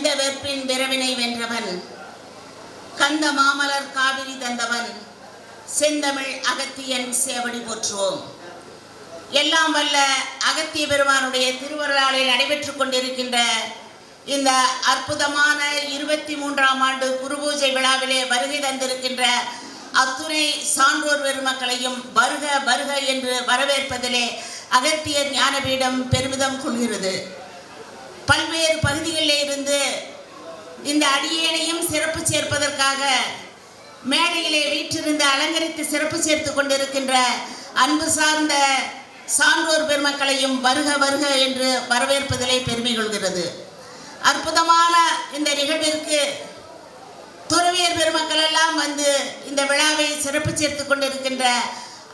எந்த வெற்பின் விரவினை வென்றவன். கந்த மாமலர் காவிரி தந்தவன். செந்தமிழ் அகத்தியன் சேவடி போற்றுவோம். எல்லாம் வல்ல அகத்திய பெருமானுடைய திருவருளாளில் நடைபெற்றுக் கொண்டிருக்கின்ற இந்த அற்புதமான இருபத்தி மூன்றாம் ஆண்டு குருபூஜை விழாவிலே வருகை தந்திருக்கின்ற அத்துணை சான்றோர் பெருமக்களையும் வருக வருக என்று வரவேற்பதிலே அகத்திய ஞானபீடம் பெருமிதம் கொள்கிறது. பல்வேறு பகுதிகளில் இருந்து இந்த அடியேனையும் சிறப்பு சேர்ப்பதற்காக மேடையிலே வீற்றிருந்து அலங்கரித்து சிறப்பு சேர்த்து கொண்டிருக்கின்ற அன்பு சார்ந்த சான்றோர் பெருமக்களையும் வருக வருக என்று வரவேற்பதிலே பெருமை கொள்கிறது. அற்புதமான இந்த நிகழ்விற்கு துறவியர் பெருமக்கள் எல்லாம் வந்து இந்த விழாவை சிறப்பு சேர்த்து கொண்டிருக்கின்ற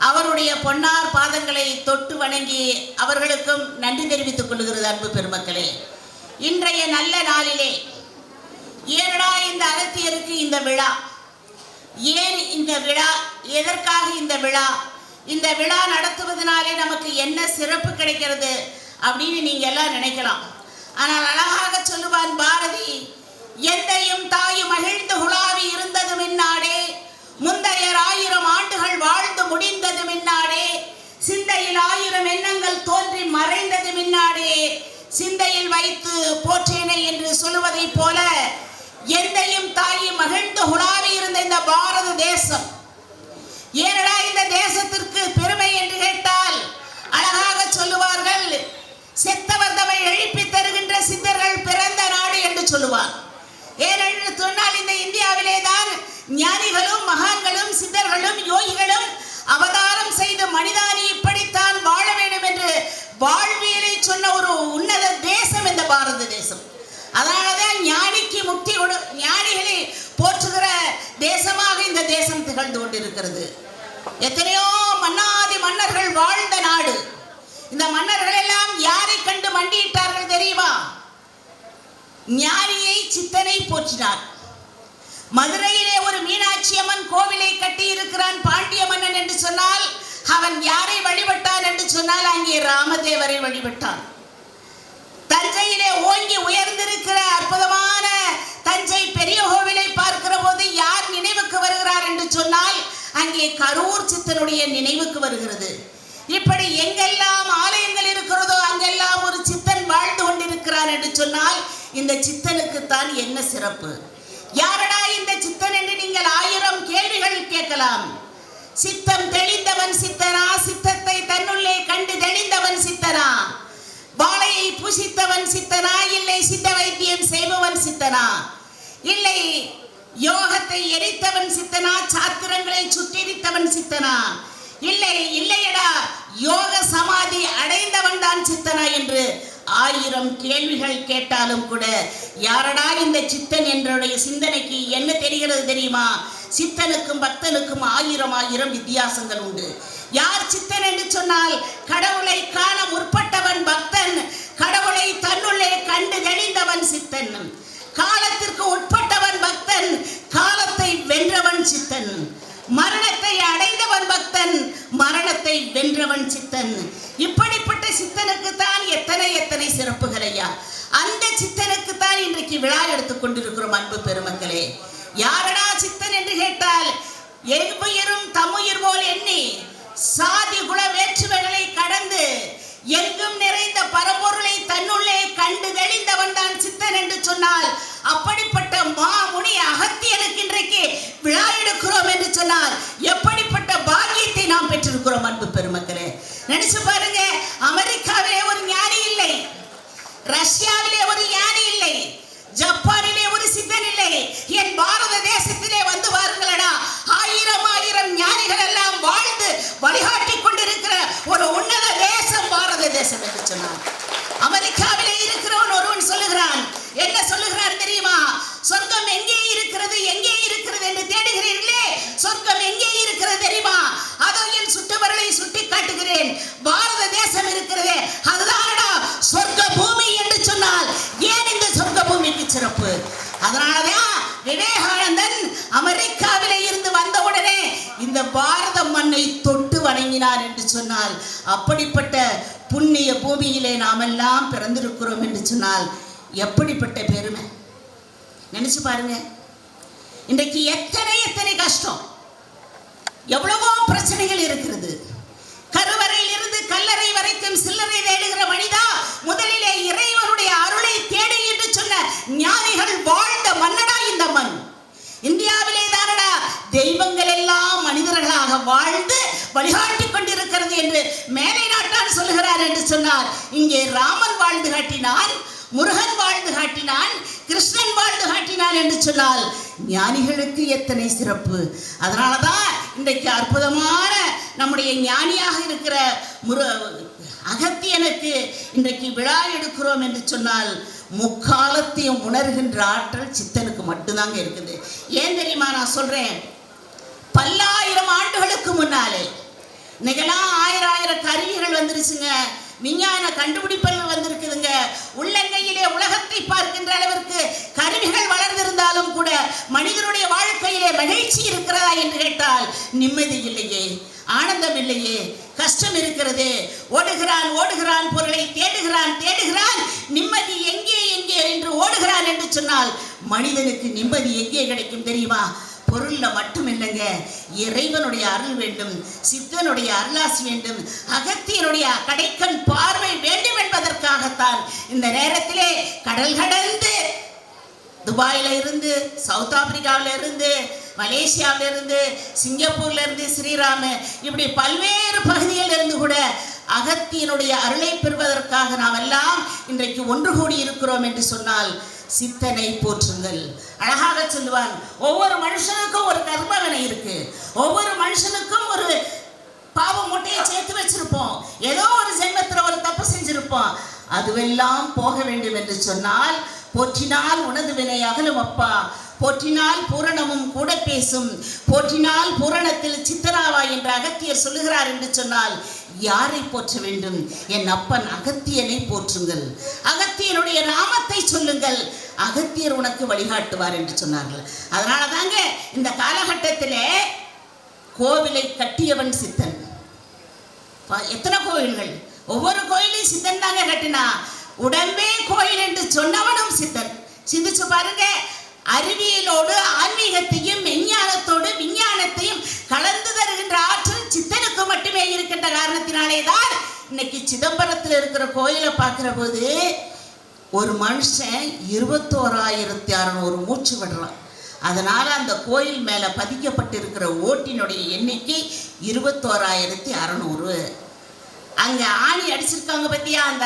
அவருடைய பொன்னார் பாதங்களை தொட்டு வணங்கி அவர்களுக்கும் நன்றி தெரிவித்துக் கொள்கிறது அன்பு பெருமக்களே. இன்றைய நல்ல நாளிலே ஏனடா இந்த அகத்தியருக்கு இந்த விழா? ஏன் இந்த விழா? எதற்காக இந்த விழா? இந்த விழா நடத்துவதனாலே நமக்கு என்ன சிறப்பு கிடைக்கிறது அப்படின்னு நீங்க எல்லாம் நினைக்கலாம். ஆனால் அழகாக சொல்லுவான் பாரதி எந்தையும் தாயும் மகிழ்ந்து உலாவி இருந்தது மின்னாடே முந்தையர் ஆயிரம் ஆண்டுகள் வாழ்ந்து முடிந்தது மின்னாடே சிந்தையில் ஆயிரம் எண்ணங்கள் தோன்றி மறைந்தது மின்னாடே சிந்தையில் வைத்து போற்றேனே என்று சொல்லுவதைப் போல எந்தையும் தாயும் மகிழ்ந்து உலாவி இருந்த இந்த பாரத தேசம். ஏனடா இந்த தேசத்திற்கு பெருமை என்று கேட்டால் அழகாக சொல்லுவார்கள் செத்தவர் தம்மை எழுப்பி தருகின்ற சித்தர்கள் பிறந்த நாடு என்று சொல்லுவார். ஏனென்று சொன்னால் இந்த இந்தியாவிலே தான் ஞானிகளும் மகான்களும் சித்தர்களும் யோகிகளும் அவதாரம் செய்து மனிதானி இப்படித்தான் வாழ வேண்டும் என்று வாழ்வியலை சொன்ன ஒரு உன்னத தேசம் இந்த பாரத தேசம். அதனாலதான் ஞானிக்கு முக்தி ஞானிகளை போற்றுகிற தேசமாக இந்த தேசம் திகழ்ந்து கொண்டிருக்கிறது. எத்தனையோ மன்னாதி மன்னர்கள் வாழ்ந்த நாடு. இந்த மன்னர்கள் எல்லாம் யாரை கண்டு மண்டியிட்டார்கள் தெரியுமா? ஞானியை சித்தனை போற்றினார். மதுரையிலே ஒரு மீனாட்சி அம்மன் கோவிலை கட்டி இருக்கிறான் பாண்டிய மன்னன் என்று சொன்னால் அவன் யாரை வழிபட்டான் என்று சொன்னால் அங்கே ராமதேவரை வழிபட்டான். தஞ்சையிலே ஓங்கி உயர்ந்திருக்கிற அற்புதமான தஞ்சை பெரிய கோவிலை பார்க்கிற போது யார் நினைவுக்கு வருகிறார் என்று சொன்னால் அங்கே கரூர் சித்தனுடைய நினைவுக்கு வருகிறது. இப்படி எங்கெல்லாம் ஆலயங்கள் இருக்கிறதோ அங்கெல்லாம் ஒரு சித்தன் வாழ்ந்து கொண்டிருக்கிறான் என்று சொன்னால் இந்த சித்தனுக்கு தான் என்ன சிறப்பு? யாரடா இந்த சித்தன் என்று நீங்கள் ஆயிரம் கேள்விகள் கேட்கலாம். சித்தம் தெளிந்தவன் சித்தனா சித்தத்தை தன்னுள்ளே கண்டு தெளிந்தவன் சித்தனா வாழையை புசித்தவன் சித்தனா இல்லை சித்த வைத்தியம் செய்பவன் சித்தனா இல்லை யோகத்தை எரித்தவன் சித்தனா சாத்திரங்களை சுற்றெரித்தவன் சித்தனா. இல்லை இல்லையடா யோக சமாதி அடைந்தவன் தான் சித்தனா என்று ஆயிரம் கேள்விகள் கேட்டாலும் கூட யாரடா இந்த சித்தன் என்றுடைய சிந்தனைக்கு என்ன தெரிகிறது தெரியுமா? சித்தனுக்கும் பக்தனுக்கும் ஆயிரம் ஆயிரம் வித்தியாசங்கள் உண்டு. யார் சித்தன் என்று சொன்னால் கடவுளை காண முற்பட்டவன் பக்தன் கடவுளை தன்னுள்ளே கண்டு தெளிந்தவன் சித்தன். காலத்திற்கு உட்பட்டவன் பக்தன் காலத்தை வென்றவன் சித்தன். மரணத்தை அடைந்தவன் பக்தன் மரணத்தை வென்றவன் சித்தன். இப்படிப்பட்ட சித்தனுக்கு தான் எத்தனை எத்தனை சிறப்புகள் ஐயா. அந்த சித்தனுக்கு தான் இன்றைக்கு விழா எடுத்துக் கொண்டிருக்கிறோம் அன்பு பெருமக்களே. யாரடா சித்தன் என்று கேட்டால் எங்குயிரும் தமுயிர் போல் எண்ணி சாதி குல வேற்றுமைகளை கடந்து எங்கும் நிறைந்த பரம்பொருளை தன்னுள்ளே கண்டு தெளிந்தவன் தான் சித்தன் என்று சொன்னால் அப்படிப்பட்ட மாமுனி அகத்தியனுக்கு இன்றைக்கு விழா எடுக்கிறோம் என்று சொன்னால் எப்படிப்பட்ட பாக்கியத்தை நாம் பெற்றிருக்கிறோம் அன்பு பெருமக்களே? நினைச்சு பாருங்க அமெரிக்காவிலே ஒரு ஞானி இல்லை ரஷ்யாவிலே ஒரு ஞானி இல்லை ஜப்பானிலே ஒரு சித்தன் இல்லை. என் பாரத தேசத்திலே வந்து வாருங்களடா ஆயிரம் ஆயிரம் ஞானிகள் எல்லாம் வாழ்ந்து வழிகாட்டி கொண்டிருக்கிற ஒரு உன்னத தேசம் பாரத தேசம் என்று சொன்னான். அமெரிக்காவிலே இருக்கிறவன் ஒருவன் சொல்லுகிறான். என்ன சொல்லுகிறான் தெரியுமா? சொர்க்கம் எங்கே இருக்கிறது எங்கே இருக்கிறது என்று தேடுகிறீர்களே? சொர்க்கம் எங்கே இருக்கிறது தெரியுமா? அதோ என் சுட்டவர்களை சுட்டி காட்டுகிறேன். பாரத தேசம் இருக்கிறதே அதுதான் அதனாலதான் விவேகானந்தன் அமெரிக்காவிலே இருந்து வந்தவுடனே இந்த பாரத மண்ணை தொட்டு வணங்கினார் என்று சொன்னால் அப்படிப்பட்ட புண்ணிய பூமியிலே நாம் எல்லாம் பிறந்திருக்கிறோம் என்று சொன்னால் எப்படிப்பட்ட பெருமை? நினைச்சு பாருங்க. இன்றைக்கு எத்தனை எத்தனை கஷ்டம். எவ்வளவோ பிரச்சனைகள் இருக்கிறது கருவறையில் இருந்து கல்லறை வரைக்கும் சில்லறை தேடுகிற மனிதா முதலிலே இறைவனுடைய அருளை தேடு என்று சொன்ன ஞானிகள் வாழ்ந்த மன்னடா இந்த மண் இந்தியாவிலே தானடா தெய்வங்கள் எல்லாம் மனிதர்களாக வாழ்ந்து வழிகாட்டி கொண்டிருக்கிறது என்று மேலை நாட்டார் சொல்லுகிறார் என்று சொன்னார். இங்கே ராமன் வாழ்ந்து காட்டினான் முருகன் வாழ்ந்து காட்டினான் கிருஷ்ணன் வாழ்ந்து காட்டினான் என்று சொன்னால் ஞானிகளுக்கு எத்தனை சிறப்பு. அதனால தான் இன்றைக்கு அற்புதமான நம்முடைய ஞானியாக இருக்கிற முரு அகத்தியனுக்கு இன்றைக்கு விழா எடுக்கிறோம் என்று சொன்னால் முக்காலத்தையும் உணர்கின்ற ஆற்றல் சித்தனுக்கு மட்டும்தாங்க இருக்குது. ஏன் தெரியுமா நான் சொல்றேன்? பல்லாயிரம் ஆண்டுகளுக்கு முன்னாலே. இன்னைக்கெல்லாம் ஆயிரம் ஆயிரம் கருவிகள் வந்துருச்சுங்க. விஞ்ஞான கண்டுபிடிப்புகள் வந்திருக்குதுங்க. உள்ளங்கையிலே உலகத்தை பார்க்கின்ற அளவிற்கு கருவிகள் வளர்ந்திருந்தாலும் கூட மனிதனுடைய வாழ்க்கையிலே மகிழ்ச்சி இருக்கிறதா என்று கேட்டால் நிம்மதி இல்லையே ஆனந்தம் இல்லையே கஷ்டம் இருக்கிறது. ஓடுகிறான் ஓடுகிறான் பொருளை தேடுகிறான் தேடுகிறான். நிம்மதி எங்கே எங்கே என்று ஓடுகிறான் என்று சொன்னால் மனிதனுக்கு நிம்மதி எங்கே கிடைக்கும் தெரியுமா? பொருள்ல மட்டும் இல்லைங்க இறைவனுடைய அருள் வேண்டும் சித்தனுடைய அருளாசி வேண்டும் அகத்தியனுடைய கடைக்கண் பார்வை வேண்டும் என்பதற்காகத்தான் இந்த நேரத்திலே கடல் கடந்து துபாயில இருந்து சவுத் ஆப்பிரிக்காவில இருந்து மலேசியாவில இருந்து சிங்கப்பூர்ல இருந்து ஸ்ரீராம இப்படி பல்வேறு பகுதிகளில் இருந்து கூட அகத்தியனுடைய அருளை பெறுவதற்காக நாம் எல்லாம் இன்றைக்கு ஒன்று கூடி இருக்கிறோம் என்று சொன்னால் சித்தனை போற்றுங்கள். அழகாக சொல்லுவான் ஒவ்வொரு மனுஷனுக்கும் ஒரு கர்மவினை இருக்கு. ஒவ்வொரு மனுஷனுக்கும் ஒரு பாவ மூட்டையை சேர்த்து வச்சிருப்போம். ஏதோ ஒரு ஜென்மத்துல ஒரு தப்பு செஞ்சிருப்போம். அதுவெல்லாம் போக வேண்டும் என்று சொன்னால் போற்றினால் உனது வினை அகலும் அப்பா. போற்றினால் பூரணமும் கூட பேசும். போற்றினால் பூரணத்தில் சித்தராவா என்று அகத்தியர் சொல்லுகிறார் என்று சொன்னால் யாரை போற்ற வேண்டும்? என் அப்பன் அகத்தியனை போற்றுங்கள். அகத்தியனுடைய நாமத்தை சொல்லுங்கள். அகத்தியர் உனக்கு வழிகாட்டுவார் என்று சொன்னார்கள். அதனால தாங்க இந்த காலகட்டத்தில் கோவிலை கட்டியவன் சித்தன். பா- எத்தனை கோயில்கள் ஒவ்வொரு கோயிலையும் சித்தன் தாங்க கட்டினா உடம்பே கோயில் என்று சொன்னவனும் சித்தன். சிந்திச்சு பாருங்க அறிவியலோடு ஆன்மீகத்தையும் மெஞ்ஞானத்தோடு விஞ்ஞானத்தையும் கலந்து தருகின்ற ஆற்றல் சித்தனுக்கு மட்டுமே இருக்கின்ற காரணத்தினாலே தான் இன்னைக்கு சிதம்பரத்தில் இருக்கிற கோயிலை பார்க்குற போது ஒரு மனுஷன் இருபத்தோராயிரத்தி அறநூறு மூச்சு விடுறான். அதனால் அந்த கோயில் மேலே பதிக்கப்பட்டிருக்கிற ஓட்டினுடைய எண்ணிக்கை இருபத்தோராயிரத்தி அறநூறு. அங்கே ஆணி அடிச்சிருக்காங்க பற்றியா அந்த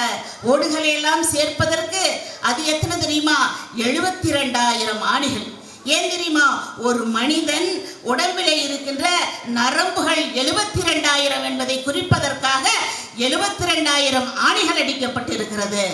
ஓடுகளை எல்லாம் சேர்ப்பதற்கு அது எத்தனை தெரியுமா? எழுபத்தி ரெண்டாயிரம் ஆணிகள். ஏன் தெரியுமா? ஒரு மனிதன் உடம்பிலே இருக்கின்ற நரம்புகள் எழுபத்தி ரெண்டாயிரம் என்பதை குறிப்பதற்காக எழுபத்தி ரெண்டாயிரம் ஆணிகள் அடிக்கப்பட்டிருக்கிறது.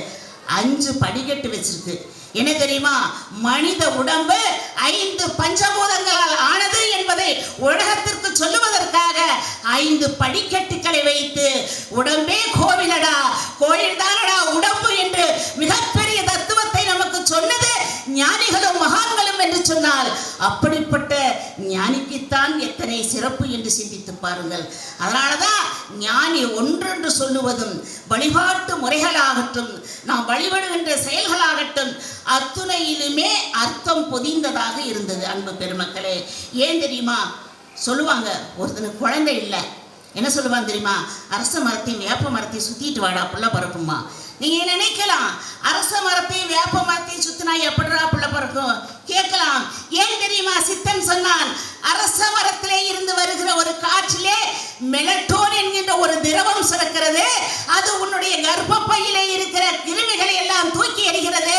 அஞ்சு படிக்கட்டு வச்சிருக்கு. என்ன தெரியுமா? மனித உடம்பு ஐந்து பஞ்சபூதங்களால் ஆனது என்பதை உலகத்திற்கு சொல்லுவதற்காக ஐந்து படிக்கட்டுகளை வைத்து உடம்பே கோவிலடா கோயில் தானடா உடம்பு என்று மிகப்பெரிய தத்துவத்தை நமக்கு சொன்னது ஞானிகளும் மகான்களும் என்று சொன்னால் அப்படிப்பட்ட ஞானிக்குத்தான் எத்தனை சிறப்பு என்று சிந்தித்து பாருங்கள். அதனாலதான் ஞானி ஒன்றென்று சொல்லுவதும் வழிபாட்டு முறைகளாகட்டும் நாம் வழிபடுகின்ற செயல்களாகட்டும் அத்துணையிலுமே அர்த்தம் பொதிந்ததாக இருந்தது அன்பு பெருமக்களே. ஏன் தெரியுமா? சொல்லுவாங்க ஒருத்தனுக்கு குழந்தை இல்லை. என்ன சொல்லுவான் தெரியுமா? அரச மரத்தையும் வேப்ப மரத்தையும் சுத்திட்டு வாடா புள்ள பரப்புமா நீங்க நினைக்கலாம். அரச மரத்தையும் வேப்ப மரத்தையும் சுத்தினா எப்படிடா பிள்ளை பறக்கும் கேட்கலாம். ஏன் தெரியுமா? சித்தன் சொன்னான் அரச மரத்திலே இருந்து வருகிற ஒரு காற்றிலே மெலட்டோன் என்கின்ற ஒரு திரவம் சுரக்கிறது. அது உன்னுடைய கர்ப்பப்பையிலே இருக்கிற கிருமிகளை எல்லாம் தூக்கி எறிகிறது.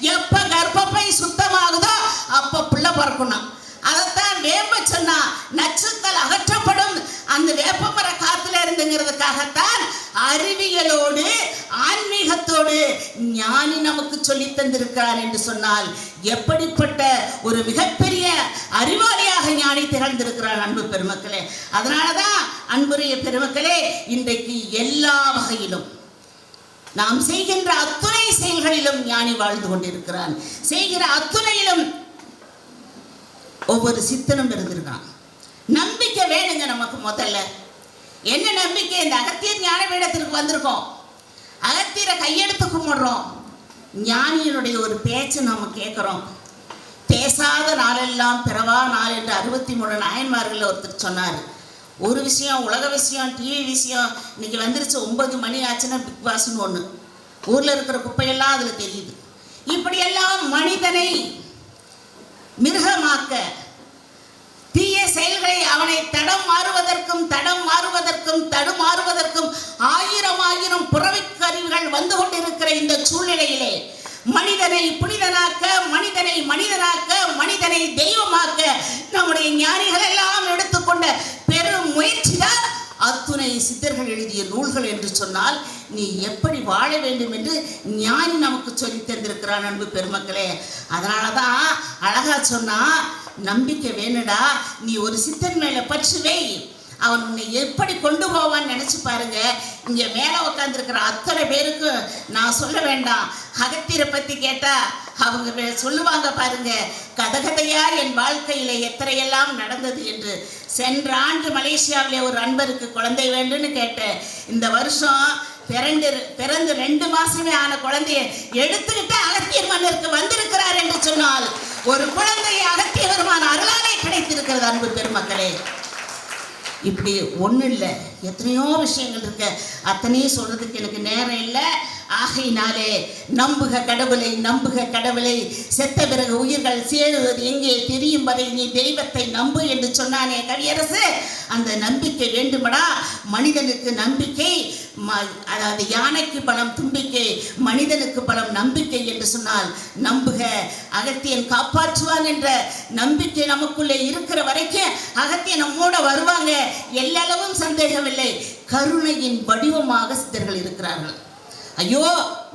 எப்ப கர்ப்பப்பை சுத்தமாகுதோ அப்ப பிள்ளை பிறக்கணும். அதைத்தான் வேப்ப சொன்னா நச்சுக்கள் அகற்றப்படும். அந்த வேப்பமர காத்துல இருந்துங்கிறதுக்காகத்தான் அறிவியலோடு ஆன்மீகத்தோடு ஞானி நமக்கு சொல்லி தந்திருக்கிறார் என்று சொன்னால் எப்படிப்பட்ட ஒரு மிகப்பெரிய அறிவாளியாக ஞானி திகழ்ந்திருக்கிறார் அன்பு பெருமக்களே. அதனாலதான் அன்புடைய பெருமக்களே இன்றைக்கு எல்லா வகையிலும் நாம் செய்கின்ற அத்துணை செயல்களிலும் ஞானி வாழ்ந்து கொண்டிருக்கிறான். செய்கிற அத்துணையிலும் ஒவ்வொரு சித்தனும் இருந்திருக்கான். நம்பிக்கை வேணுங்க நமக்கு முதல்ல. என்ன நம்பிக்கை? இந்த அகத்திய ஞான பீடத்திற்கு வந்திருக்கோம். அகத்தியரை கையெடுத்து கும்பிடுறோம். ஞானியினுடைய ஒரு பேச்சு நாம் கேட்குறோம். பேசாத நாளெல்லாம் பிறவா நாள் என்று அறுபத்தி மூணு நாயன்மார்கள் ஒருத்தர் சொன்னார். ஒரு விஷயம் உலக விஷயம் டிவி விஷயம் இன்னைக்கு வந்துருச்சு ஒன்பது மணி ஆச்சுன்னா பிக் பாஸ்னு ஒன்று ஊரில் இருக்கிற குப்பையெல்லாம் அதில் தெரியுது. இப்படியெல்லாம் மனிதனை மிருகமாக்க தீய செயல்களை அவனை தடம் மாறுவதற்கும் தடம் மாறுவதற்கும் தடுமாறுவதற்கும் ஆயிரம் ஆயிரம் புறவை கருவிகள் வந்து கொண்டிருக்கிற இந்த சூழ்நிலையிலே மனிதனை புனிதனாக்க மனிதனை மனிதனாக்க மனிதனை தெய்வமாக்க நம்முடைய ஞானிகள் எல்லாம் எடுத்துக்கொண்ட பெரும் முயற்சிதான் அத்துணை சித்தர்கள் எழுதிய நூல்கள் என்று சொன்னால் நீ எப்படி வாழ வேண்டும் என்று ஞானி நமக்கு சொல்லி தந்திருக்கிறான் அன்பு பெருமக்களே. அதனால தான் அழகா சொன்னா நம்பிக்கை வேணுடா நீ ஒரு சித்தர் மேல பற்று வை. அவன் உன்னை எப்படி கொண்டு போவான்னு நினைச்சு பாருங்க. இங்க மேல உட்காந்துருக்கிற அத்தனை பேருக்கும் நான் சொல்ல வேண்டாம். அகத்தியரை பத்தி கேட்டா அவங்க சொல்லுவாங்க பாருங்க கதகதையா என் வாழ்க்கையில எத்தனையெல்லாம் நடந்தது என்று? சென்ற ஆண்டு மலேசியாவிலே ஒரு அன்பருக்கு குழந்தை வேண்டும்னு கேட்டேன். இந்த வருஷம் பிறந்து பிறந்து ரெண்டு மாசமே ஆன குழந்தைய எடுத்துக்கிட்டு அகத்தியர் மன்னருக்கு வந்திருக்கிறார் என்று சொன்னால் ஒரு குழந்தையை அகத்திய வருமான அருளாலே கிடைத்திருக்கிறது அன்பு பெருமக்களே. இப்படி ஒன்றும் இல்லை. எத்தனையோ விஷயங்கள் இருக்கு. அத்தனையும் சொல்கிறதுக்கு எனக்கு நேரம் இல்லை. ஆகையினாலே நம்புக கடவுளை நம்புக கடவுளை. செத்த பிறகு உயிர்கள் சேருவது எங்கே? தெரியும் வரை நீ தெய்வத்தை நம்பு என்று சொன்னானே கவியரசு அந்த நம்பிக்கை வேண்டுமடா? மனிதனுக்கு நம்பிக்கை ம- அதாவது யானைக்கு பலம் தும்பிக்கை மனிதனுக்கு பலம் நம்பிக்கை என்று சொன்னால் நம்புக அகத்தியன் காப்பாற்றுவான் என்ற நம்பிக்கை நமக்குள்ளே இருக்கிற வரைக்கும் அகத்தியன் நம்மோட வருவாங்க. எல்லளவும் சந்தேகமில்லை. கருணையின் வடிவமாக சித்தர்கள் இருக்கிறார்கள். ஐயோ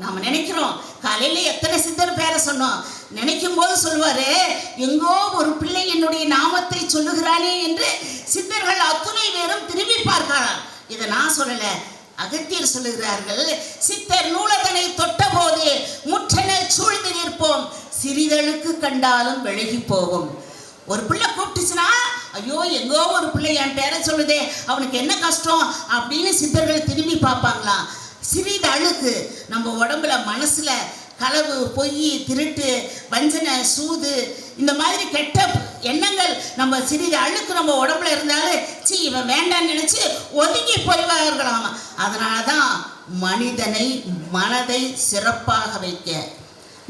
நாம நினைக்கிறோம். காலையில எத்தனை சித்தர் பேரை சொன்னோம். நினைக்கும் போது சொல்வாரு எங்கோ ஒரு பிள்ளை என்னுடைய நாமத்தை சொல்லுகிறானே என்று சித்தர்கள் அத்துணை பேரும் திரும்பி பார்க்கலாம். இதை நான் சொல்லல. அகத்தியர் சொல்லுகிறார்கள் சித்தர் நூலதனை தொட்டபோது முற்றென சூழ்ந்து நிற்போம். சிறிதழுக்கு கண்டாலும் விலகி போகும். ஒரு பிள்ளை கூப்பிட்டுச்சுன்னா ஐயோ எங்கோ ஒரு பிள்ளை என் பேரை சொல்லுதே அவனுக்கு என்ன கஷ்டம்? அப்படின்னு சித்தர்கள் திரும்பி பார்ப்பாங்களாம். சிறிது அழுக்கு நம்ம உடம்புல மனசுல களவு பொய் திருட்டு வஞ்சனை சூது இந்த மாதிரி கெட்ட எண்ணங்கள் நம்ம சிறிது அழுக்கு நம்ம உடம்புல இருந்தாலும் சீ இவன் வேண்டாம்னு நினைச்சு ஒதுங்கி போய்வார்களாம் அதனால தான் மனிதனை மனதை சிறப்பாக வைக்க.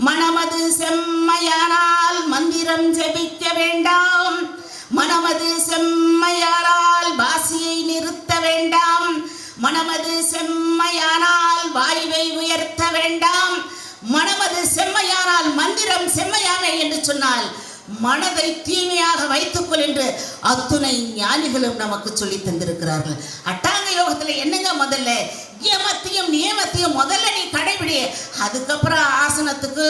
மனமது செம்மையானால் மந்திரம் ஜெபிக்க வேண்டாம். மனமது செம்மையானால் வாசியை நிறுத்த வேண்டாம். மனமது செம்மையானால் வாயுவை உயர்த்த வேண்டாம். மனமது செம்மையானால் மந்திரம் செம்மையானே என்று சொன்னால் மனதை தீமையாக வைத்துக்கொள் என்று அத்துணை ஞானிகளும் நமக்கு சொல்லி தந்திருக்கிறார்கள். அட்டாங்க யோகத்துல என்னங்க முதல்ல? நியமத்தையும் நியமத்தையும் முதல்ல நீ கடைபிடி அதுக்கப்புறம் ஆசனத்துக்கு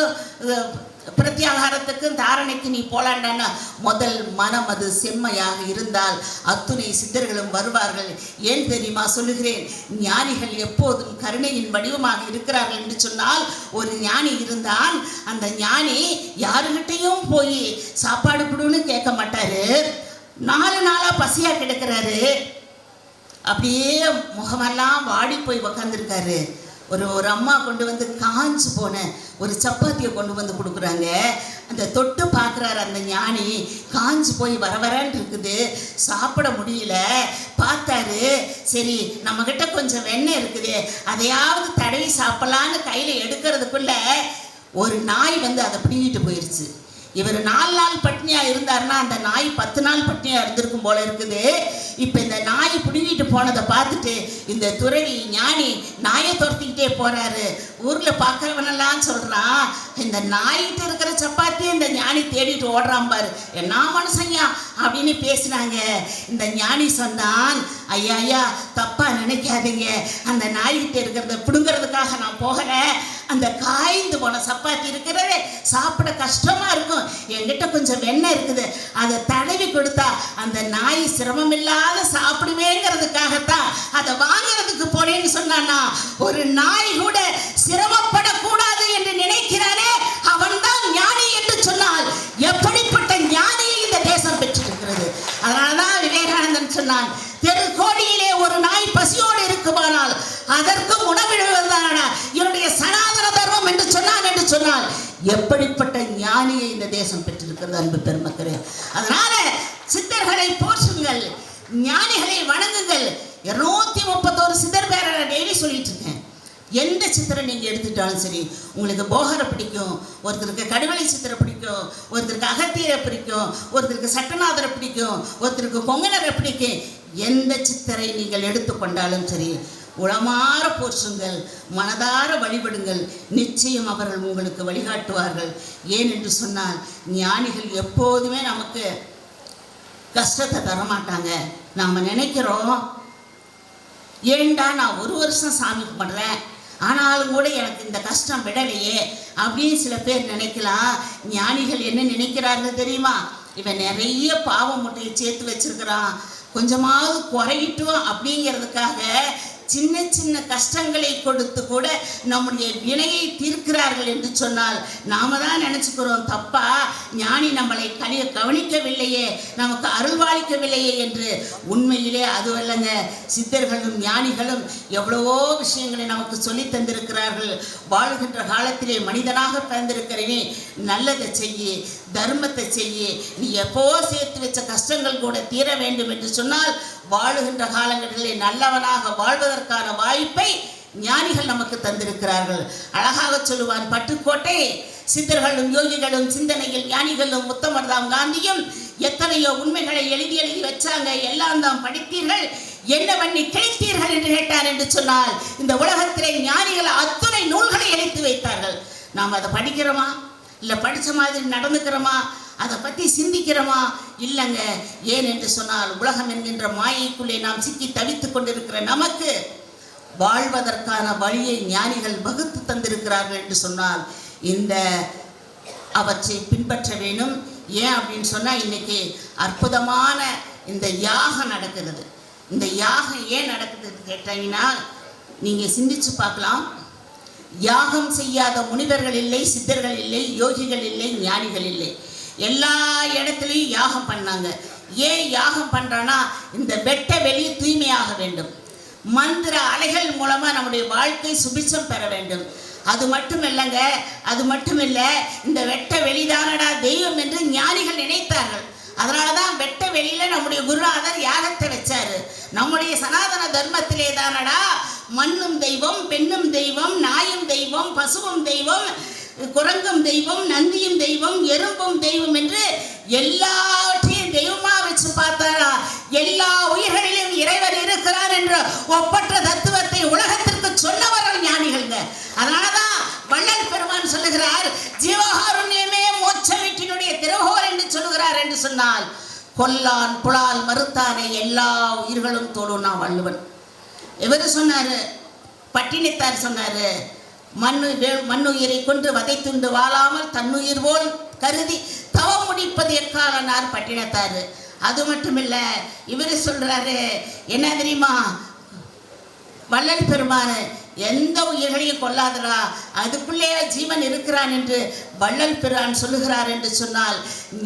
பிரத்யாகாரத்துக்கும் தாரணைக்கு நீ போலாண்டான்னா முதல் மனம் அது செம்மையாக இருந்தால் அத்துணை சித்தர்களும் வருவார்கள். ஏன் தெரியுமா சொல்லுகிறேன்? ஞானிகள் எப்போதும் கருணையின் வடிவமாக இருக்கிறார்கள் என்று சொன்னால் ஒரு ஞானி இருந்தால் அந்த ஞானி யாருகிட்டையும் போய் சாப்பாடு கொடுன்னு கேட்க மாட்டாரு. நாலு நாளா பசியா கிடக்கிறாரு. அப்படியே முகமெல்லாம் வாடி போய் உக்காந்துருக்காரு. ஒரு ஒரு அம்மா கொண்டு வந்து காஞ்சு போன ஒரு சப்பாத்தியை கொண்டு வந்து கொடுக்குறாங்க. அந்த தொட்டு பார்க்குறாரு அந்த ஞானி. காஞ்சு போய் வர வரன்னு இருக்குது. சாப்பிட முடியல. பார்த்தாரு. சரி நம்மக்கிட்ட கொஞ்சம் வெண்ணெய் இருக்குது. அதையாவது தடவி சாப்பிட்லான்னு கையில் எடுக்கிறதுக்குள்ள ஒரு நாய் வந்து அதை பிடிங்கிட்டு போயிடுச்சு இவர் நாலு நாள் பட்னியா இருந்தாருன்னா அந்த நாய் பத்து நாள் பட்னியா இருந்திருக்கும் போல இருக்குது. இப்போ இந்த நாய் பிடுங்கிட்டு போனதை பார்த்துட்டு இந்த துறவி ஞானி நாயை துரத்திக்கிட்டே போறாரு. ஊர்ல பார்க்கறவனெல்லாம் சொல்றான் இந்த நாய்கிட்ட இருக்கிற சப்பாத்தி இந்த ஞானி தேடிட்டு ஓடுறான் பாரு. என்ன மனுஷன்யா அப்படின்னு பேசினாங்க. இந்த ஞானி சொன்னான் ஐயா ஐயா தப்பா நினைக்காதீங்க. அந்த நாய்கிட்ட இருக்கிறத பிடுங்கிறதுக்காக நான் போகல. அந்த காய்ந்து போன சப்பாத்தி இருக்கிறதே சாப்பிட கஷ்டமா இருக்கும். என்கிட்ட கொஞ்சம் வெண்ணெய் இருக்குது. அதை தடவி கொடுத்தா அந்த நாய் சிரமம் இல்லாத சாப்பிடுவேங்கிறதுக்காகத்தான் அதை வாங்கிறதுக்கு போனேன்னு சொன்னான்னா ஒரு நாய் கூட சிரமப்படக்கூடாது என்று நினைக்கிறானே அவன்தான் ஞானி என்று சொன்னால் எப்படிப்பட்ட ஞானியை இந்த தேசம் பெற்றிருக்கிறது? அதனாலதான் விவேகானந்தன் சொன்னான் தெரு கோடியிலே ஒரு நாய் பசியோடு இருக்குமானால் அதற்கும் உணவிடுவதான சொன்னால் எப்படிப்பட்ட ஞானியை இந்த தேசம் பெற்றிருக்கிறது அன்பு பெருமக்களே? அதனால சித்தர்களை போற்றுங்கள் ஞானிகளை வணங்குங்கள். இருநூத்தி முப்பத்தோரு சித்தர் பேரை டெய்லி சொல்லிட்டு இருக்கேன். எந்த சித்திரை நீங்கள் எடுத்துட்டாலும் சரி உங்களுக்கு போகரை பிடிக்கும் ஒருத்தருக்கு கடுவலை சித்திரை பிடிக்கும் ஒருத்தருக்கு அகத்தியரை பிடிக்கும் ஒருத்தருக்கு சட்டநாதரை பிடிக்கும் ஒருத்தருக்கு கொங்கணரை பிடிக்கும். எந்த சித்தரை நீங்கள் எடுத்துக்கொண்டாலும் சரி உளமாற போற்றுங்கள் மனதார வழிபடுங்கள். நிச்சயம் அவர்கள் உங்களுக்கு வழிகாட்டுவார்கள். ஏன் என்று சொன்னால் ஞானிகள் எப்போதுமே நமக்கு கஷ்டத்தை தரமாட்டாங்க. நாம் நினைக்கிறோம் ஏண்டா நான் ஒரு வருஷம் சாமி கும்பிட்றேன் ஆனாலும் கூட எனக்கு இந்த கஷ்டம் விடலையே அப்படின்னு சில பேர் நினைக்கலாம். ஞானிகள் என்ன நினைக்கிறார்கள் தெரியுமா? இவன் நிறைய பாவ முட்டையை சேர்த்து வச்சிருக்கிறான். கொஞ்சமாவது குறையிட்டுவான் அப்படிங்கிறதுக்காக சின்ன சின்ன கஷ்டங்களை கொடுத்து கூட நம்முடைய வினையை தீர்க்கிறார்கள் என்று சொன்னால் நாம தான் நினச்சிக்கிறோம் தப்பா ஞானி நம்மளை கனி கவனிக்கவில்லையே நமக்கு அருள்வாளிக்கவில்லையே என்று. உண்மையிலே அதுவல்லங்க சித்தர்களும் ஞானிகளும் எவ்வளவோ விஷயங்களை நமக்கு சொல்லி தந்திருக்கிறார்கள். வாழ்கின்ற காலத்திலே மனிதனாக பிறந்திருக்கிறேனே நல்லதை செய்யி தர்மத்தை செய்ய. நீ எப்போ சேர்த்து வச்ச கஷ்டங்கள் கூட தீர வேண்டும் என்று சொன்னால் வாழுகின்ற காலங்களிலே நல்லவனாக வாழ்வதற்கான வாய்ப்பை ஞானிகள் நமக்கு தந்திருக்கிறார்கள். அழகாக சொல்லுவான் பட்டுக்கோட்டை சித்தர்களும் யோகிகளும் சிந்தனையில் ஞானிகளும் முத்தமர்தாம் காந்தியும் எத்தனையோ உண்மைகளை எழுதி எழுதி வச்சாங்க. எல்லாம் தான் படித்தீர்கள். என்ன பண்ணி கிடைத்தீர்கள் என்று கேட்டார் என்று சொன்னால் இந்த உலகத்திலே ஞானிகள் அத்துணை நூல்களை எழுத்து வைத்தார்கள். நாம் அதை படிக்கிறோமா? இல்லை படித்த மாதிரி நடந்துக்கிறோமா? அதை பற்றி சிந்திக்கிறோமா? இல்லைங்க. ஏன் என்று சொன்னால் உலகம் என்கின்ற மாயைக்குள்ளே நாம் சிக்கி தவித்துக் கொண்டிருக்கிற நமக்கு வாழ்வதற்கான வழியை ஞானிகள் வகுத்து தந்திருக்கிறார்கள் என்று சொன்னால் இந்த அவற்றை பின்பற்ற வேணும். ஏன் அப்படின்னு சொன்னால் இன்னைக்கு அற்புதமான இந்த யாகம் நடக்கிறது. இந்த யாகம் ஏன் நடக்குதுன்னு கேட்டீங்கன்னா நீங்கள் சிந்திச்சு பார்க்கலாம். யாகம் செய்யாத முனிவர்கள் இல்லை சித்தர்கள் இல்லை யோகிகள் இல்லை ஞானிகள் இல்லை. எல்லா இடத்துலையும் யாகம் பண்ணாங்க. ஏன் யாகம் பண்ணுறான்னா இந்த வெட்ட வெளி தூய்மையாக வேண்டும். மந்திர அலைகள் மூலமாக நம்முடைய வாழ்க்கை சுபிச்சம் பெற வேண்டும். அது மட்டும் இல்லைங்க அது மட்டும் இல்லை இந்த வெட்ட வெளிதானடா தெய்வம் என்று ஞானிகள் நினைத்தார்கள். அதனால தான் வெட்ட வெளியில நம்முடைய குருநாதர் யாகத்தை வச்சாரு. நம்முடைய சனாதன தர்மத்திலே தானடா மண்ணும் தெய்வம் பெண்ணும் தெய்வம் நாயும் தெய்வம் பசுவும் தெய்வம் குரங்கும் தெய்வம் நந்தியும் தெய்வம் எறும்பும் தெய்வம் என்று எல்லாவற்றையும் தெய்வமா வச்சு பார்த்தாரா? எல்லா உயிர்களிலும் இறைவன் இருக்கிறார் என்ற ஒப்பற்ற தத்துவத்தை உலகத்திற்கு சொன்னவர்கள் ஞானிகள்ங்க. அதனாலதான் வள்ளல் பெருமான் சொல்லுகிறார் ஜீவகாருண்யமே மோட்ச வீட்டினுடைய என்று சொல்லுகிறார் என்று சொன்னால் கொல்லான் புலால் மறுத்தானே எல்லா உயிர்களும் தோடும் நான் வள்ளுவன். எவர் சொன்னாரு பட்டினித்தார் சொன்னாரு மண்ணு மண்ணுயிரை கொண்டு வதைத்துண்டு வாழாமல் தன்னுயிர் போல் கருதி தவம் முடிப்பது எக்காலனார் பட்டினத்தாரு. அது மட்டும் இல்லை இவர் சொல்றாரு என்ன தெரியுமா? வள்ளல் பெருமான் எந்த உயிர்களையும் கொல்லாதடா அதுக்குள்ளேயே ஜீவன் இருக்கிறான் என்று வள்ளல் பிரான் சொல்லுகிறார் என்று சொன்னால்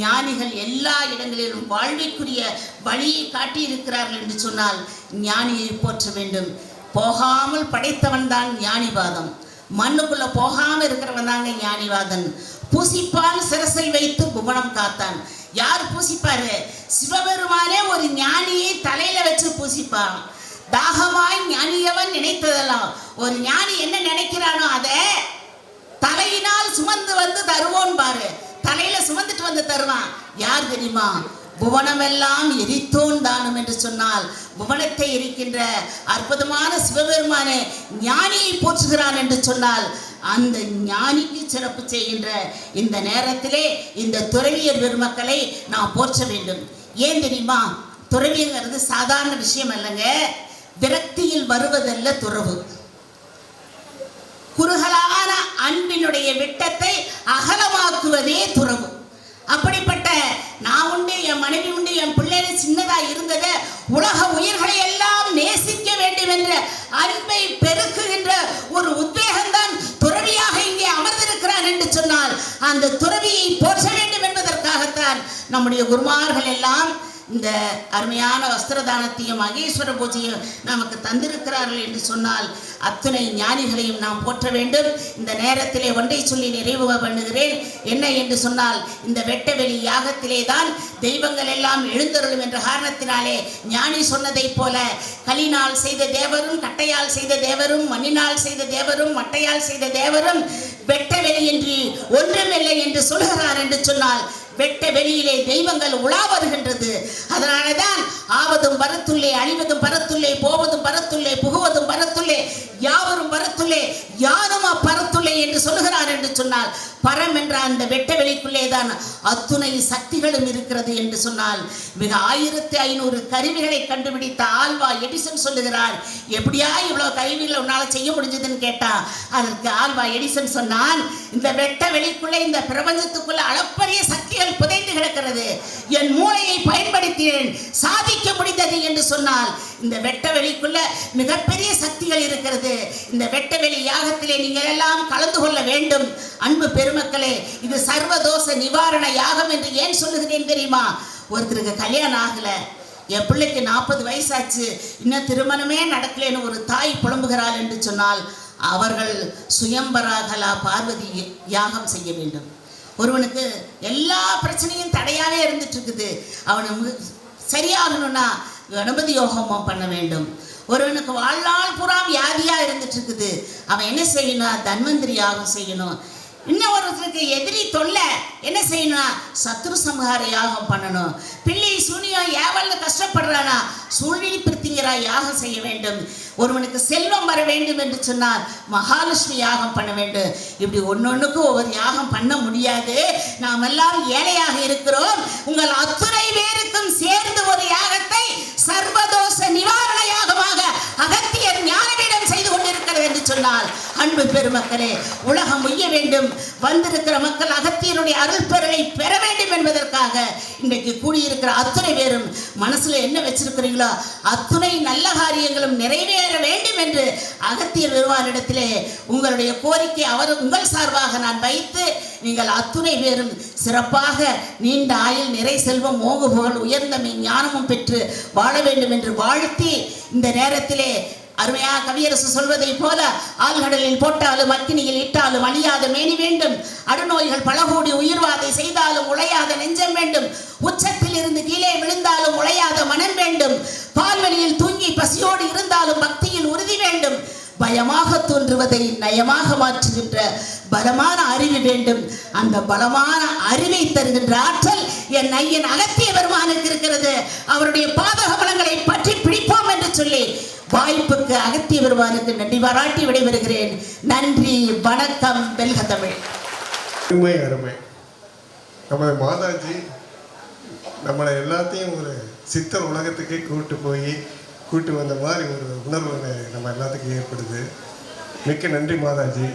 ஞானிகள் எல்லா இடங்களிலும் வாழ்விற்குரிய வழியை காட்டியிருக்கிறார்கள் என்று சொன்னால் ஞானியை போற்ற வேண்டும். போகாமல் படைத்தவன் தான் ஞானிவாதம். மண்ணுக்குள்ள போகாமல் இருக்கிறவன் தாங்க ஞானிவாதன். பூசிப்பால் சிரசை வைத்து புவனம் காத்தான். யார் பூசிப்பாரு? சிவபெருமானே ஒரு ஞானியை தலையில வச்சு பூசிப்பான். தாகமாய் ஞானியவன் நினைத்ததெல்லாம். ஒரு ஞானி என்ன நினைக்கிறானோ அதை தலையினால் சுமந்து வந்து தருவோம் பாரு. தலையில சுமந்துட்டு வந்து தருவான். யார் தெரியுமா? புவனமெல்லாம் எரித்தோன் தானும் என்று சொன்னால் புவனத்தை எரிக்கின்ற அற்புதமான சிவபெருமானே ஞானியை போற்றுகிறான் என்று சொன்னால் அந்த ஞானிக்கு சிறப்பு செய்கின்ற இந்த நேரத்திலே இந்த துறவியர் பெருமக்களை நாம் போற்ற வேண்டும். ஏன் தெரியுமா? துறவிங்கிறது சாதாரண விஷயம் அல்லங்க. விரக்தியில் வருவதல்ல துறவு. குறுகலான அன்பினுடைய விட்டத்தை அகலமாக்குவதே துறவு. அப்படிப்பட்ட நான் உண்டு என் மனைவி உண்டு என் பிள்ளைகள் சின்னதா இருந்ததை உலக உயிர்களை எல்லாம் நேசிக்க வேண்டும் என்ற அன்பை பெருக்குகின்ற ஒரு உத்வேகம்தான் துறவியாக இங்கே அமர்ந்திருக்கிறார் என்று சொன்னால் அந்த துறவியை போற்ற வேண்டும் என்பதற்காகத்தான் நம்முடைய குருமார்கள் எல்லாம் இந்த அருமையான வஸ்திரதானத்தையும் மகேஸ்வர பூஜையும் நமக்கு தந்திருக்கிறார்கள் என்று சொன்னால் அத்துணை ஞானிகளையும் நாம் போற்ற வேண்டும். இந்த நேரத்திலே ஒன்றை சொல்லி நிறைவு பண்ணுகிறேன். என்ன என்று சொன்னால் இந்த வெட்டவெளி யாகத்திலே தான் தெய்வங்கள் எல்லாம் எழுந்தருளும் என்ற காரணத்தினாலே ஞானி சொன்னதைப் போல கலினால் செய்த தேவரும் கட்டையால் செய்த தேவரும் மண்ணினால் செய்த தேவரும் மட்டையால் செய்த தேவரும் வெட்டவெளி என்று ஒன்றுமில்லை என்று சொல்கிறார் என்று சொன்னால் வெட்ட வெளியிலே தெய்வங்கள் உலா வருகின்றது. அதனால தான் ஆவதும் வரத்துள்ளே அழிவதும் பரத்துள்ளே போவதும் பரத்துள்ளே புகுவதும் பரத்துள்ளே யாவரும் பரத்துள்ளே யாரும் அப்பரத்துள்ளே என்று சொல்லுகிறார் சொன்னால் பரம் என்ற அந்த வெட்ட வெளிக்குள்ளே தான் அத்துணை சக்திகளும் இருக்கிறது என்று சொன்னால் மிக ஆயிரத்தி ஐநூறு கருவிகளை கண்டுபிடித்த ஆல்வா எடிசன் சொல்லுகிறார் எப்படியா இவ்வளோ கருவிகளை உன்னால் செய்ய முடிஞ்சதுன்னு கேட்டா? அதற்கு ஆல்வா எடிசன் சொன்னான் இந்த வெட்ட வெளிக்குள்ளே இந்த பிரபஞ்சத்துக்குள்ள அளப்பரிய சக்திகள் புதைந்து கிடக்கிறது. என் மூளையை பயன்படுத்தினேன் சாதிக்க முடிந்தது என்று சொன்னால் இந்த வெட்ட வெளிக்குள்ள மிகப்பெரிய சக்திகள் இருக்கிறது. இந்த வெட்ட வெளி யாகத்திலே நீங்கள் எல்லாம் கலந்து கொள்ள வேண்டும். அன்பு பெருமக்களே இது சர்வதோஷ நிவாரண யாகம் என்று ஏன் சொல்லுகிறேன் தெரியுமா? ஒருத்தருக்கு கல்யாணம் ஆகல. என் பிள்ளைக்கு நாற்பது வயசாச்சு. இன்னும் திருமணமே நடக்கலைன்னு ஒரு தாய் புலம்புகிறாள் என்று சொன்னால் அவர்கள் சுயம்பராகலா பார்வதி யாகம் செய்ய வேண்டும். ஒருவனுக்கு எல்லா பிரச்சனையும் தடையாவே இருந்துட்டு இருக்குது அவனை சரியாகணும்னா கணபதி யோகமும் பண்ண வேண்டும். ஒருவனுக்கு வாழ்நாள் பூரா வியாதியாக இருந்துட்டு இருக்குது அவன் என்ன செய்யணும்? தன்வந்திரி யாகம் செய்யணும். இன்னும் ஒருத்தருக்கு எதிரி தொல்லை என்ன செய்யணும் சத்ரு சம்ஹார யாகம் பண்ணணும். பிள்ளை சூனியம் ஏவல்ல கஷ்டப்படுறானா சூழ்நிலை பிரித்திங்கரா யாகம் செய்ய வேண்டும். ஒருவனுக்கு செல்வம் வர வேண்டும் என்று சொன்னால் மகாலட்சுமி யாகம் பண்ண வேண்டும். இப்படி ஒன்னொன்னுக்கும் ஒவ்வொரு யாகம் பண்ண முடியாது. நாம் எல்லாம் ஏழையாக இருக்கிறோம். உங்கள் அத்துணை பேருக்கும் சேர்ந்து ஒரு யாகத்தை சர்வதோஷ நிவாரண யாகமாக அகத்தியர் ஞானவீடம் செய்து கொண்டிருக்கிறது என்று சொன்னால் அன்பு பெருமக்களே உலகம் உய்ய வேண்டும். வந்திருக்கிற மக்கள் அகத்தியனுடைய அருள் பெறலை பெற வேண்டும் என்பதற்காக இன்றைக்கு கூடியிருக்கிற அத்துணை பேரும் மனசுல என்ன வச்சிருக்கிறீங்களோ அத்துணை நல்ல காரியங்களும் நிறைவேற வேண்டும் என்று அகத்தியர் வருவாரிடத்திலே உங்களுடைய கோரிக்கை அவர் உங்கள் சார்பாக நான் வைத்து நீங்கள் அத்துணை பேரும் சிறப்பாக நீண்ட ஆயுள் நிறை செல்வம் மோகு புகழ் உயர்ந்த ஞானமும் பெற்று வாழ வேண்டும் என்று வாழ்த்தி இந்த நேரத்திலே அருமையா கவியரசு சொல்வதை போல ஆழ்கடலில் போட்டாலும் அக்கினியில் இட்டாலும் அழியாத மேனி வேண்டும். அடுநோய்கள் பலகோடி உயிர்வாதை செய்தாலும் உழையாத நெஞ்சம் வேண்டும். உச்சத்தில் இருந்து கீழே விழுந்தாலும் உழையாத மனம் வேண்டும். பால்வெளியில் தூங்கி பசியோடு இருந்தாலும் பக்தியில் உறுதி வேண்டும். பயமாக தோன்றுவதை நயமாக மாற்றுகின்ற பலமான அறிவு வேண்டும். அந்த பலமான அறிவை தருகின்ற ஆற்றல் என் ஐயன் அகத்திய பெருமானுக்கு இருக்கிறது. அவருடைய பாதக பலங்களை பற்றி பிடிப்போம் என்று சொல்லி வாய்ப்புக்கு அகத்திய வருவாருக்கு நன்றி. பாராட்டி விடைபெறுகிறேன். நன்றி வணக்கம் வெல்க தமிழ். அருமை அருமை. நமது மாதாஜி நம்மளை எல்லாத்தையும் ஒரு சித்தர் உலகத்துக்கே கூட்டு போய் கூட்டு வந்த மாதிரி ஒரு உணர்வு நம்ம எல்லாத்துக்கும் ஏற்படுது. மிக்க நன்றி மாதாஜி.